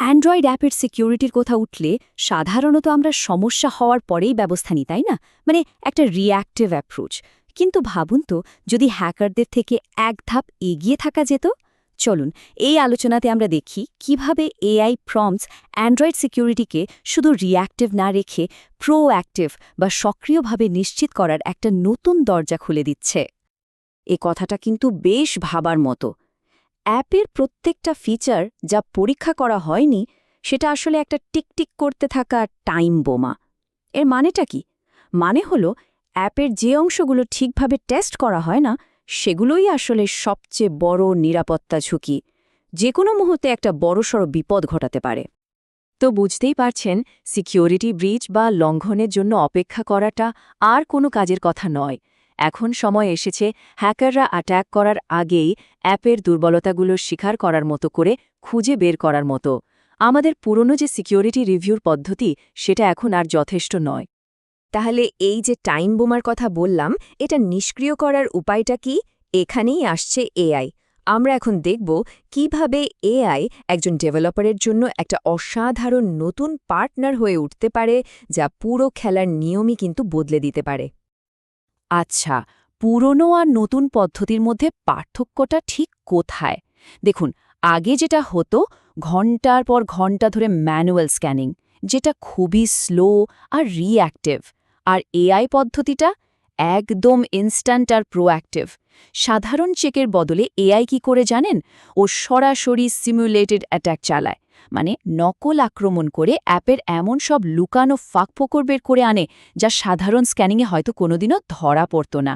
Android অ্যাপের সিকিউরিটির কথা উঠলে সাধারণত আমরা সমস্যা হওয়ার পরেই ব্যবস্থা নিই, তাই না? মানে একটা রিঅ্যাক্টিভ অ্যাপ্রোচ কিন্তু ভাবুন তো, যদি হ্যাকারদের থেকে এক ধাপ এগিয়ে থাকা যেত? চলুন, এই আলোচনাতে আমরা দেখি কীভাবে এআই প্রমস অ্যান্ড্রয়েড সিকিউরিটিকে শুধু রিঅ্যাক্টিভ না রেখে প্রোঅ্যাক্টিভ বা সক্রিয়ভাবে নিশ্চিত করার একটা নতুন দরজা খুলে দিচ্ছে। এ কথাটা কিন্তু বেশ ভাবার মতো। অ্যাপের প্রত্যেকটা ফিচার যা পরীক্ষা করা হয়নি, সেটা আসলে একটা টিকটিক করতে থাকা টাইম বোমা। এর মানেটা কি? মানে হলো, অ্যাপের যে অংশগুলো ঠিকভাবে টেস্ট করা হয় না, সেগুলোই আসলে সবচেয়ে বড় নিরাপত্তা ঝুঁকি। যে কোনো মুহূর্তে একটা বড়সড় বিপদ ঘটাতে পারে। তো বুঝতেই পারছেন, সিকিউরিটি ব্রিচ বা লঙ্ঘনের জন্য অপেক্ষা করাটা আর কোনো কাজের কথা নয়। এখন সময় এসেছে হ্যাকাররা অ্যাট্যাক করার আগেই অ্যাপের দুর্বলতাগুলো স্বীকার করার মতো করে খুঁজে বের করার মতো। আমাদের পুরনো যে সিকিউরিটি রিভিউর পদ্ধতি, সেটা এখন আর যথেষ্ট নয়। তাহলে এই যে টাইম বোমার কথা বললাম, এটা নিষ্ক্রিয় করার উপায়টা কি? এখানেই আসছে এআই আমরা এখন দেখব কীভাবে এআই একজন ডেভেলপারের জন্য একটা অসাধারণ নতুন পার্টনার হয়ে উঠতে পারে, যা পুরো খেলার নিয়মই কিন্তু বদলে দিতে পারে। আচ্ছা পুরনো আর নতুন পদ্ধতির মধ্যে পার্থক্যটা ঠিক কোথায়? দেখুন, আগে যেটা হতো, ঘণ্টার পর ঘণ্টা ধরে ম্যানুয়াল স্ক্যানিং, যেটা খুবই স্লো আর রিঅ্যাক্টিভ আর এআই পদ্ধতিটা একদম ইনস্ট্যান্ট আর প্রোঅ্যাক্টিভ সাধারণ চেকের বদলে এআই কি করে জানেন? ও সরাসরি সিমুলেটেড অ্যাট্যাক চালায়। মানে নকল আক্রমণ করে অ্যাপের এমন সব লুকানো ফাঁকফোকর বের করে আনে যা সাধারণ স্ক্যানিংয়ে হয়তো কোনোদিনও ধরা পড়ত না।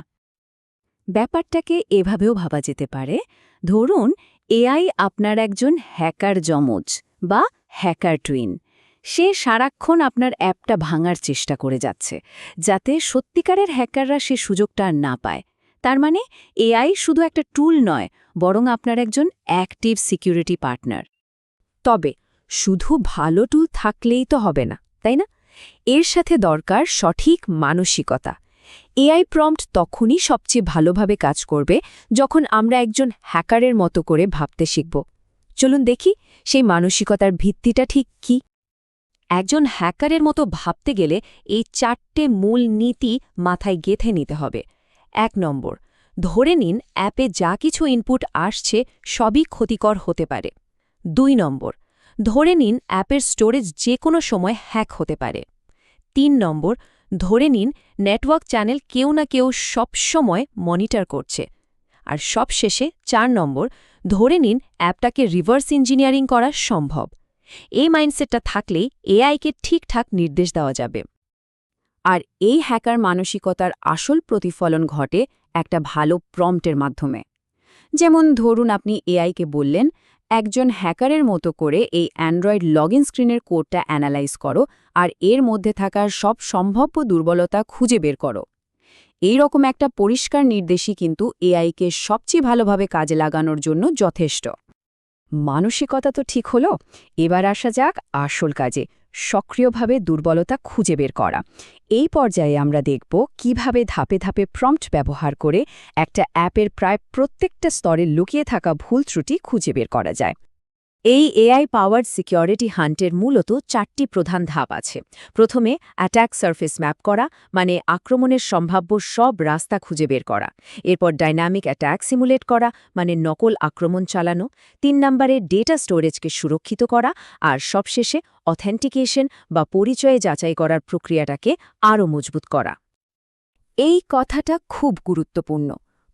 ব্যাপারটাকে এভাবেও ভাবা যেতে পারে, ধরুন এআই আপনার একজন হ্যাকার যমজ বা হ্যাকার টুইন। সে সারাক্ষণ আপনার অ্যাপটা ভাঙার চেষ্টা করে যাচ্ছে, যাতে সত্যিকারের হ্যাকাররা সে সুযোগটা আর না পায়। তার মানে এআই শুধু একটা টুল নয়, বরং আপনার একজন অ্যাক্টিভ সিকিউরিটি পার্টনার। তবে শুধু ভালো টুল থাকলেই তো হবে না, তাই না? এর সাথে দরকার সঠিক মানসিকতা। এআই প্রম্পট তখনই সবচেয়ে ভালোভাবে কাজ করবে যখন আমরা একজন হ্যাকারের মতো করে ভাবতে শিখব। চলুন দেখি সেই মানসিকতার ভিত্তিটা ঠিক কি? একজন হ্যাকারের মতো ভাবতে গেলে এই চারটে মূল নীতি মাথায় গেথে নিতে হবে। এক নম্বর, ধরে নিন অ্যাপে যা কিছু ইনপুট আসছে সবই ক্ষতিকর হতে পারে। দুই নম্বর, ধরে নিন অ্যাপের স্টোরেজ যে কোনো সময় হ্যাক হতে পারে। তিন নম্বর, ধরে নিন নেটওয়ার্ক চ্যানেল কেউ না কেউ সব সময় মনিটর করছে। আর সবশেষে চার নম্বর, ধরে নিন অ্যাপটাকে রিভার্স ইঞ্জিনিয়ারিং করা সম্ভব। এই মাইন্ডসেটটা থাকলেই এআইকে ঠিকঠাক নির্দেশ দেওয়া যাবে। আর এই হ্যাকার মানসিকতার আসল প্রতিফলন ঘটে একটা ভালো প্রম্পটের মাধ্যমে। যেমন ধরুন আপনি এআইকে বললেন একজন হ্যাকারের মতো করে এই অ্যান্ড্রয়েড লগইন স্ক্রিনের কোডটা অ্যানালাইজ করো আর এর মধ্যে থাকার সব সম্ভাব্য দুর্বলতা খুঁজে বের করো। এই রকম একটা পরিষ্কার নির্দেশই কিন্তু এআইকে সবচেয়ে ভালোভাবে কাজে লাগানোর জন্য যথেষ্ট। মানসিকতা তো ঠিক হলো, এবার আসা যাক আসল কাজে। সক্রিয়ভাবে দুর্বলতা খুঁজে বের করা। এই পর্যায়ে আমরা দেখব কীভাবে ধাপে ধাপে প্রম্পট ব্যবহার করে একটা অ্যাপের প্রায় প্রত্যেকটা স্তরে লুকিয়ে থাকা ভুল ত্রুটি খুঁজে বের করা যায়। এই এআই পাওয়ার্ড সিকিউরিটি হান্টের মূলত চারটি প্রধান ধাপ আছে। প্রথমে অ্যাট্যাক সার্ফেস ম্যাপ করা মানে আক্রমণের সম্ভাব্য সব রাস্তা খুঁজে বের করা। এরপর ডাইনামিক অ্যাট্যাক সিমুলেট করা মানে নকল আক্রমণ চালানো। তিন নম্বরে ডেটা স্টোরেজকে সুরক্ষিত করা। আর সবশেষে অথেন্টিকেশন বা পরিচয়ে যাচাই করার প্রক্রিয়াটাকে আরও মজবুত করা। এই কথাটা খুব গুরুত্বপূর্ণ।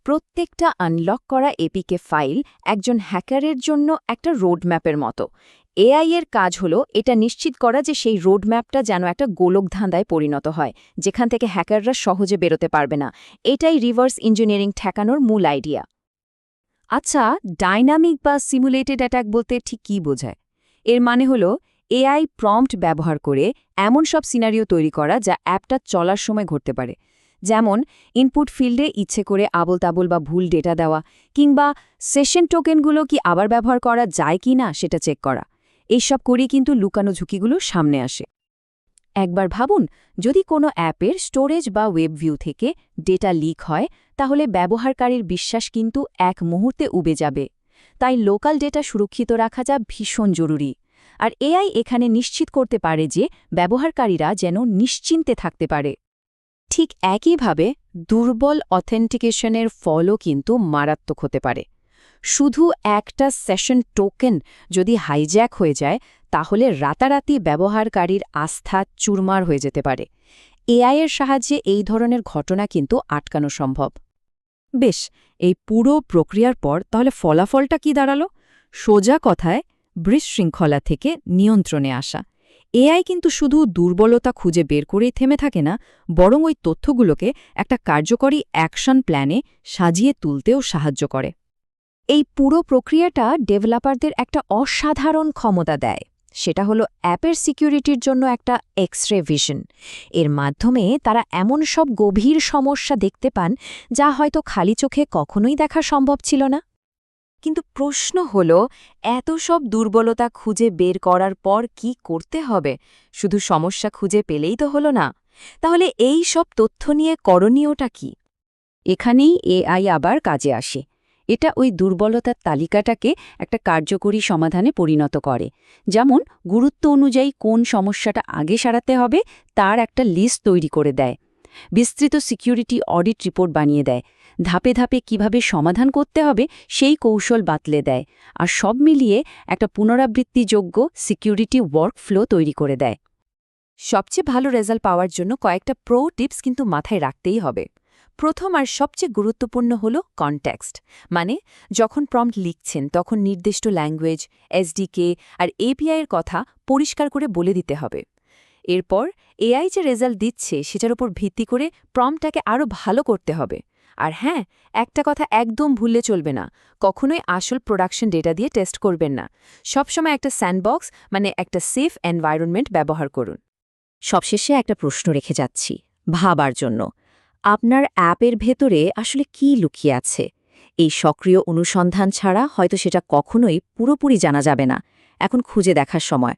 প্রত্যেকটা আনলক করা এপিকে ফাইল একজন হ্যাকারের জন্য একটা রোডম্যাপের মতো। এআই এর কাজ হলো এটা নিশ্চিত করা যে সেই রোডম্যাপটা যেন একটা গোলক ধাঁধায় পরিণত হয়, যেখান থেকে হ্যাকাররা সহজে বেরোতে পারবে না। এটাই রিভার্স ইঞ্জিনিয়ারিং ঠেকানোর মূল আইডিয়া আচ্ছা ডাইনামিক বা সিমুলেটেড অ্যাটাক বলতে ঠিক কী বোঝায়? এর মানে হলো এআই প্রম্পট ব্যবহার করে এমন সব সিনারিও তৈরি করা যা অ্যাপটা চলার সময় ঘটতে পারে। যেমন ইনপুট ফিল্ডে ইচ্ছে করে আবল তাবল বা ভুল ডেটা দেওয়া, কিংবা সেশন টোকেনগুলো কি আবার ব্যবহার করা যায় কি না সেটা চেক করা। এইসব করেই কিন্তু লুকানো ঝুঁকিগুলো সামনে আসে। একবার ভাবুন, যদি কোনো অ্যাপের স্টোরেজ বা ওয়েব ভিউ থেকে ডেটা লিক হয়, তাহলে ব্যবহারকারীর বিশ্বাস কিন্তু এক মুহূর্তে উবে যাবে। তাই লোকাল ডেটা সুরক্ষিত রাখা যা ভীষণ জরুরি। আর এআই এখানে নিশ্চিত করতে পারে যে ব্যবহারকারীরা যেন নিশ্চিন্তে থাকতে পারে। ঠিক একইভাবে দুর্বল অথেন্টিকেশনের ফলও কিন্তু মারাত্মক হতে পারে। শুধু একটা সেশন টোকেন যদি হাইজ্যাক হয়ে যায়, তাহলে রাতারাতি ব্যবহারকারীর আস্থা চুরমার হয়ে যেতে পারে। এআই এর সাহায্যে এই ধরনের ঘটনা কিন্তু আটকানো সম্ভব। বেশ, এই পুরো প্রক্রিয়ার পর তাহলে ফলাফলটা কি দাঁড়াল? সোজা কথায় বৃশৃঙ্খলা থেকে নিয়ন্ত্রণে আসা। এআই কিন্তু শুধু দুর্বলতা খুঁজে বের করেই থেমে থাকে না, বরং ওই তথ্যগুলোকে একটা কার্যকরী অ্যাকশন প্ল্যানে সাজিয়ে তুলতেও সাহায্য করে। এই পুরো প্রক্রিয়াটা ডেভেলপারদের একটা অসাধারণ ক্ষমতা দেয়। সেটা হলো অ্যাপের সিকিউরিটির জন্য একটা এক্স রে ভিশন। এর মাধ্যমে তারা এমন সব গভীর সমস্যা দেখতে পান যা হয়তো খালি চোখে কখনোই দেখা সম্ভব ছিল না। কিন্তু প্রশ্ন হল, এত সব দুর্বলতা খুঁজে বের করার পর কি করতে হবে? শুধু সমস্যা খুঁজে পেলেই তো হলো না। তাহলে এই সব তথ্য নিয়ে করণীয়টা কি? এখানেই এআই আবার কাজে আসে। এটা ওই দুর্বলতার তালিকাটাকে একটা কার্যকরী সমাধানে পরিণত করে। যেমন, গুরুত্ব অনুযায়ী কোন সমস্যাটা আগে সারাতে হবে, তার একটা লিস্ট তৈরি করে দেয়। বিস্তৃত সিকিউরিটি অডিট রিপোর্ট বানিয়ে দেয়। ধাপে ধাপে কীভাবে সমাধান করতে হবে, সেই কৌশল বাতলে দেয় আর সব মিলিয়ে একটা পুনরাবৃত্তিযোগ্য সিকিউরিটি ওয়ার্কফ্লো তৈরি করে দেয়। সবচেয়ে ভালো রেজাল্ট পাওয়ার জন্য কয়েকটা প্রো টিপস কিন্তু মাথায় রাখতেই হবে। প্রথম আর সবচেয়ে গুরুত্বপূর্ণ হল কনটেক্সট মানে যখন প্রম্পট লিখছেন তখন নির্দিষ্ট ল্যাঙ্গুয়েজ এসডিকে আর এপিআইয়ের কথা পরিষ্কার করে বলে দিতে হবে। এরপর এআই যে রেজাল্ট দিচ্ছে সেটার উপর ভিত্তি করে প্রম্পটাকে আরও ভালো করতে হবে। আর হ্যাঁ একটা কথা একদম ভুললে চলবে না। কখনোই আসল প্রোডাকশন ডেটা দিয়ে টেস্ট করবেন না। সবসময় একটা স্যান্ডবক্স মানে একটা সেফ এনভায়রনমেন্ট ব্যবহার করুন। সবশেষে একটা প্রশ্ন রেখে যাচ্ছি, ভাবার জন্য। আপনার অ্যাপের ভেতরে আসলে কি লুকিয়ে আছে? এই সক্রিয় অনুসন্ধান ছাড়া হয়তো সেটা কখনোই পুরোপুরি জানা যাবে না। এখন খুঁজে দেখার সময়।